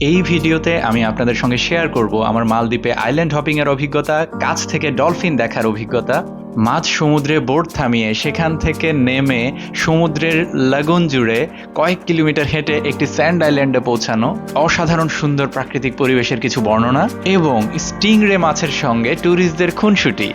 এই ভিডিওতে আমি আপনাদের সঙ্গে শেয়ার করব আমার মালদ্বীপে আইল্যান্ড হপিং এর অভিজ্ঞতা, কাছ থেকে ডলফিন দেখার অভিজ্ঞতা, মাঝ সমুদ্রে বোট থামিয়ে সেখান থেকে নেমে সমুদ্রের লাগুন জুড়ে কয়েক কিলোমিটার হেঁটে একটি স্যান্ড আইল্যান্ডে পৌঁছানো অসাধারণ সুন্দর প্রাকৃতিক পরিবেশের কিছু বর্ণনা এবং স্টিংরে মাছের সঙ্গে ট্যুরিস্টদের খুনসুটি।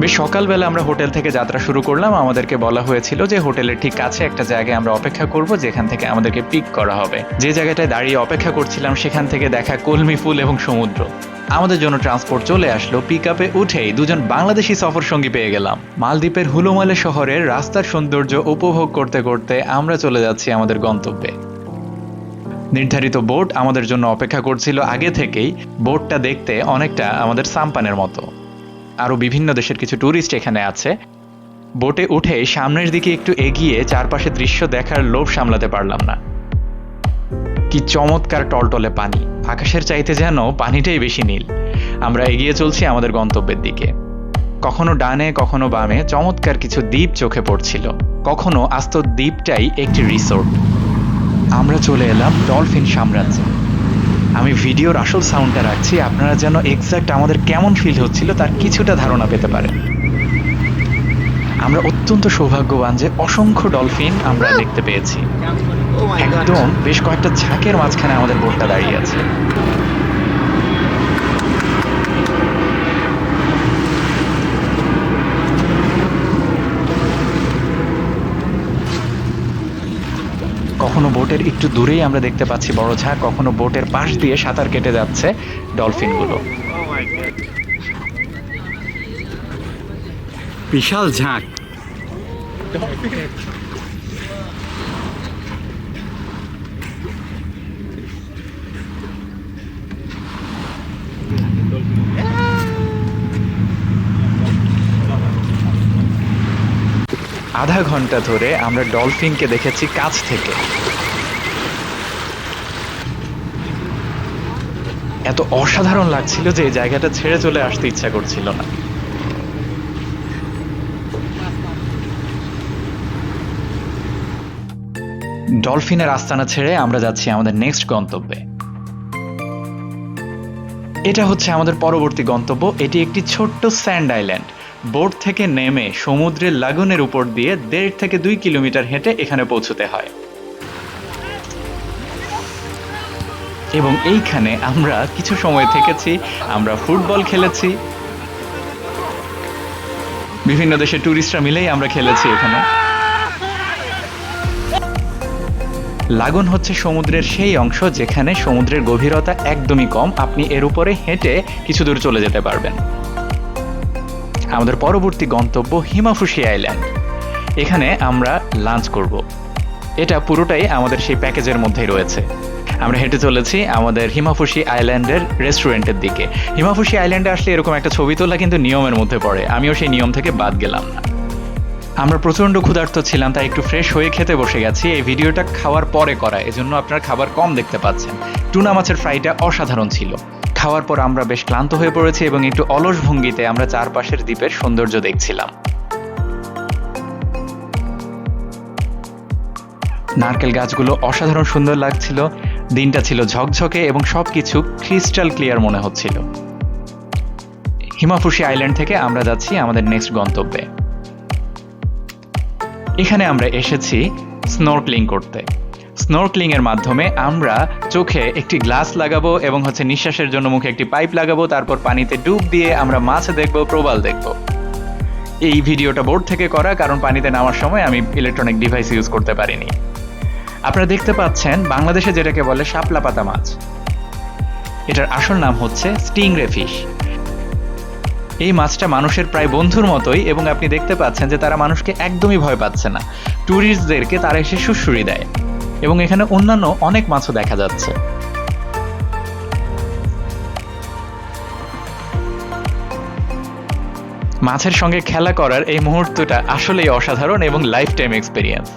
বেশ, সকালবেলা আমরা হোটেল থেকে যাত্রা শুরু করলাম। আমাদেরকে বলা হয়েছিল যে হোটেলের ঠিক কাছে একটা জায়গায় আমরা অপেক্ষা করব, যেখান থেকে আমাদেরকে পিক করা হবে। যে জায়গাটায় দাঁড়িয়ে অপেক্ষা করছিলাম, সেখান থেকে দেখা কলমি ফুল এবং সমুদ্র। আমাদের জন্য ট্রান্সপোর্ট চলে আসলো পিক আপে উঠেই দুজন বাংলাদেশি সফর সঙ্গী পেয়ে গেলাম। মালদ্বীপের হুলুমালে শহরের রাস্তার সৌন্দর্য উপভোগ করতে করতে আমরা চলে যাচ্ছি আমাদের গন্তব্যে। নির্ধারিত বোট আমাদের জন্য অপেক্ষা করছিল আগে থেকেই। বোটটা দেখতে অনেকটা আমাদের সাম্পানের মতো। আরও বিভিন্ন দেশের কিছু ট্যুরিস্ট এখানে আছে। বোটে উঠে সামনের দিকে একটু এগিয়ে চারপাশে দৃশ্য দেখার লোভ সামলাতে পারলাম না। কি চমৎকার টলটলে পানি। আকাশের চাইতে যেন পানিটাই বেশি নীল। আমরা এগিয়ে চলছি আমাদের গন্তব্যের দিকে। কখনো ডানে, কখনো বামে চমৎকার কিছু দ্বীপ চোখে পড়ছিল। কখনো আস্ত দ্বীপটাই একটি রিসোর্ট আমরা চলে এলাম ডলফিন সাম্রাজ্যে। আমি ভিডিওর আসল সাউন্ডটা রাখছি আপনারা যেন এক্সাক্ট আমাদের কেমন ফিল হচ্ছিল তার কিছুটা ধারণা পেতে পারেন। আমরা অত্যন্ত সৌভাগ্যবান যে অসংখ্য ডলফিন আমরা দেখতে পেয়েছি। একদম বেশ কয়েকটা ঝাঁকের মাঝখানে আমাদের বোটটা দাঁড়িয়ে আছে। কখনো বোটের একটু দূরেই আমরা দেখতে পাচ্ছি বড় ঝাঁক কখনো বোটের পাশ দিয়ে সাঁতার কেটে যাচ্ছে ডলফিনগুলো। বিশাল ঝাঁক আধা ঘণ্টা ধরে আমরা ডলফিনকে দেখেছি কাছ থেকে। এত অসাধারণ লাগছিল যে এই জায়গাটা ছেড়ে চলে আসতে ইচ্ছা করছিল না। ডলফিনের আস্তানা ছেড়ে আমরা যাচ্ছি আমাদের নেক্সট গন্তব্যে। এটা হচ্ছে আমাদের পরবর্তী গন্তব্য। এটি একটি ছোট্ট স্যান্ড আইল্যান্ড। বোট থেকে নেমে সমুদ্রের লাগুনের উপর দিয়ে দেড় থেকে দুই কিলোমিটার হেঁটে এখানে পৌঁছতে হয়। এবং এইখানে আমরা কিছু সময় থেকেছি, আমরা ফুটবল খেলেছি। বিভিন্ন দেশের ট্যুরিস্টরা মিলেই আমরা খেলেছি এখানে। লাগুন হচ্ছে সমুদ্রের সেই অংশ যেখানে সমুদ্রের গভীরতা একদমই কম। আপনি এর উপরে হেঁটে কিছু দূর চলে যেতে পারবেন। আমাদের পরবর্তী গন্তব্য হিমাফুসি আইল্যান্ড। এখানে আমরা লাঞ্চ করব। এটা পুরোটাই আমাদের সেই প্যাকেজের মধ্যেই রয়েছে। আমরা হেঁটে চলেছি আমাদের হিমাফুসি আইল্যান্ডের রেস্টুরেন্টের দিকে। হিমাফুসি আইল্যান্ডে আসলে এরকম একটা ছবি তোলা কিন্তু নিয়মের মধ্যে পড়ে। আমিও সেই নিয়ম থেকে বাদ গেলাম। না আমরা প্রচণ্ড ক্ষুধার্ত ছিলাম, তাই একটু ফ্রেশ হয়ে খেতে বসে গেছি। এই ভিডিওটা খাওয়ার পরে করা, এজন্য আপনার খাবার কম দেখতে পাচ্ছেন। টুনা মাছের ফ্রাইটা অসাধারণ ছিল। খাওয়ার পর আমরা বেশ ক্লান্ত হয়ে পড়েছি এবং একটু অলস ভঙ্গিতে আমরা চারপাশের দ্বীপের সৌন্দর্য দেখছিলাম। নারকেল গাছগুলো অসাধারণ সুন্দর লাগছিল, দিনটা ছিল ঝকঝকে এবং সবকিছু ক্রিস্টাল ক্লিয়ার মনে হচ্ছিল। হিমাফুসি আইল্যান্ড থেকে আমরা যাচ্ছি আমাদের নেক্সট গন্তব্যে। এখানে আমরা এসেছি স্নোরক্লিং করতে। স্নোরক্লিং এর মাধ্যমে আমরা চোখে একটি গ্লাস লাগাবো এবং হচ্ছে নিঃশ্বাসের জন্য মুখে একটি পাইপ লাগাবো, তারপর পানিতে ডুব দিয়ে আমরা মাছ দেখব, প্রবাল দেখব। এই ভিডিওটা বোর্ড থেকে করা, কারণ পানিতে নামার সময় আমি ইলেকট্রনিক ডিভাইস ইউজ করতে পারিনি। আপনারা দেখতে পাচ্ছেন, বাংলাদেশে যেটাকে বলে শাপলা পাতা মাছ। এটার আসল নাম হচ্ছে স্টিংরে ফিশ। এই মাছটা মানুষের প্রায় বন্ধুর মতোই, এবং আপনি দেখতে পাচ্ছেন যে তারা মানুষকে একদমই ভয় পাচ্ছে না। ট্যুরিস্টদেরকে তারা এসে সুশুরি দেয়। এবং এখানে অন্যান্য অনেক মাছও দেখা যাচ্ছে। মাছের সঙ্গে খেলা করার এই মুহূর্তটা আসলেই অসাধারণ এবং লাইফ টাইম এক্সপিরিয়েন্স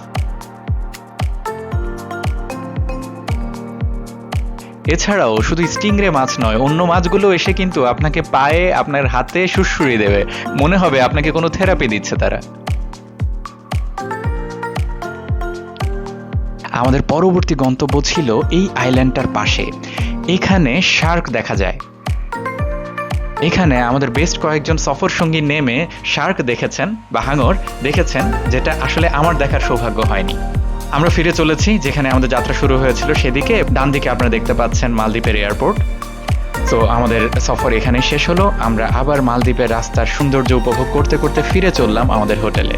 এছাড়াও শুধু স্টিংরে মাছ নয়, অন্য মাছগুলো এসে কিন্তু আপনাকে পায়ে, আপনার হাতে সুড়সুড়ি দেবে। মনে হবে আপনাকে কোনো থেরাপি দিচ্ছে তারা। আমাদের পরবর্তী গন্তব্য ছিল এই আইল্যান্ডটার পাশে। এখানে শার্ক দেখা যায়। এখানে আমাদের বেস্ট কয়েকজন সফর সঙ্গী নেমে শার্ক দেখেছেন বা হাঙর দেখেছেন, যেটা আসলে আমার দেখার সৌভাগ্য হয়নি। আমরা ফিরে চলেছি, যেখানে আমাদের যাত্রা শুরু হয়েছিল সেদিকে। ডান দিকে আপনারা দেখতে পাচ্ছেন মালদ্বীপের এয়ারপোর্ট। তো আমাদের সফর এখানে শেষ হলো। আমরা আবার মালদ্বীপের রাস্তার সৌন্দর্য উপভোগ করতে করতে ফিরে চললাম আমাদের হোটেলে।